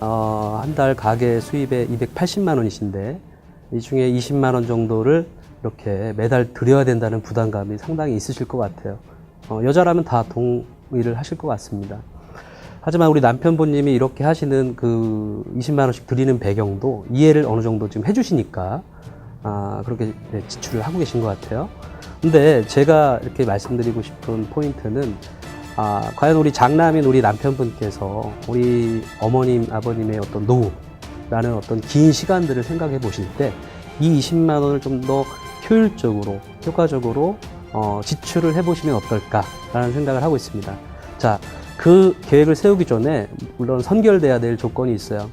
어, 한 달 가계 수입에 280만 원이신데 이 중에 20만 원 정도를 이렇게 매달 드려야 된다는 부담감이 상당히 있으실 것 같아요. 어, 여자라면 다 동의를 하실 것 같습니다. 하지만 우리 남편분님이 이렇게 하시는 그 20만 원씩 드리는 배경도 이해를 어느 정도 지금 해주시니까 아, 그렇게 네, 지출을 하고 계신 것 같아요. 근데 제가 이렇게 말씀드리고 싶은 포인트는 아, 과연 우리 장남인 우리 남편분께서 우리 어머님, 아버님의 어떤 노후라는 어떤 긴 시간들을 생각해 보실 때 이 20만 원을 좀 더 효율적으로, 효과적으로 어, 지출을 해 보시면 어떨까라는 생각을 하고 있습니다. 자, 그 계획을 세우기 전에 물론 선결돼야 될 조건이 있어요.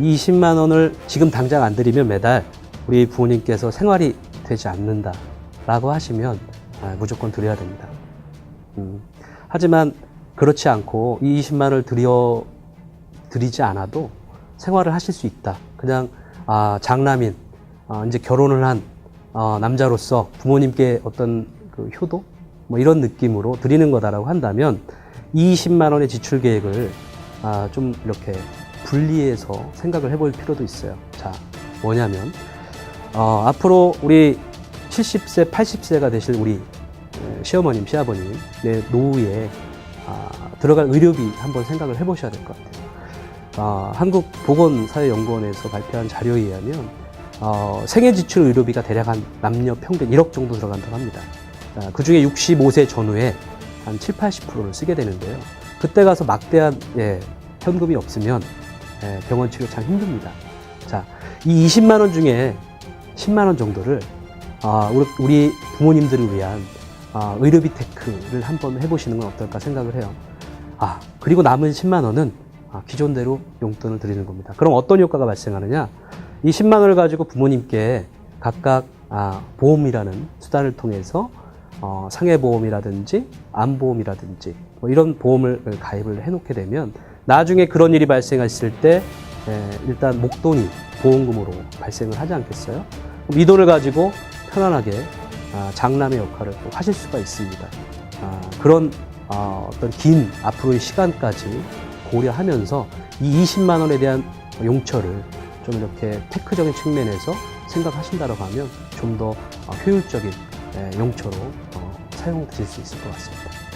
이 20만 원을 지금 당장 안 드리면 매달 우리 부모님께서 생활이 되지 않는다라고 하시면 아, 무조건 드려야 됩니다. 음, 하지만 그렇지 않고 이 20만 원을 드려 드리지 않아도 생활을 하실 수 있다. 그냥 아, 장남인 아, 이제 결혼을 한 어, 남자로서 부모님께 어떤 그 효도 뭐 이런 느낌으로 드리는 거다라고 한다면 이 20만 원의 지출 계획을 아, 좀 이렇게 분리해서 생각을 해볼 필요도 있어요. 자, 뭐냐면 어, 앞으로 우리 70세, 80세가 되실 우리 에, 시어머님, 시아버님, 내 노후에 아, 들어갈 의료비 한번 생각을 해보셔야 될 것 같아요. 아, 한국보건사회연구원에서 발표한 자료에 의하면 어, 생애 지출 의료비가 대략 한 남녀 평균 1억 정도 들어간다고 합니다. 아, 그 중에 65세 전후에 한 7, 80%를 쓰게 되는데요. 그때 가서 막대한 예, 현금이 없으면 예, 병원 치료 참 힘듭니다. 자, 이 20만 원 중에 10만 원 정도를 아, 우리, 우리 부모님들을 위한 아, 의료비 테크를 한번 해보시는 건 어떨까 생각을 해요. 아, 그리고 남은 10만 원은 아, 기존대로 용돈을 드리는 겁니다. 그럼 어떤 효과가 발생하느냐? 이 10만 원을 가지고 부모님께 각각 아, 보험이라는 수단을 통해서 어, 상해보험이라든지 암보험이라든지 뭐 이런 보험을 가입을 해놓게 되면 나중에 그런 일이 발생했을 때 에, 일단 목돈이 보험금으로 발생을 하지 않겠어요? 이 돈을 가지고 편안하게 아, 장남의 역할을 또 하실 수가 있습니다. 아, 그런 아, 어떤 긴 앞으로의 시간까지 고려하면서 이 20만 원에 대한 용처를 좀 이렇게 테크적인 측면에서 생각하신다고 하면 좀 더 효율적인 에, 용처로 어, 사용되실 수 있을 것 같습니다.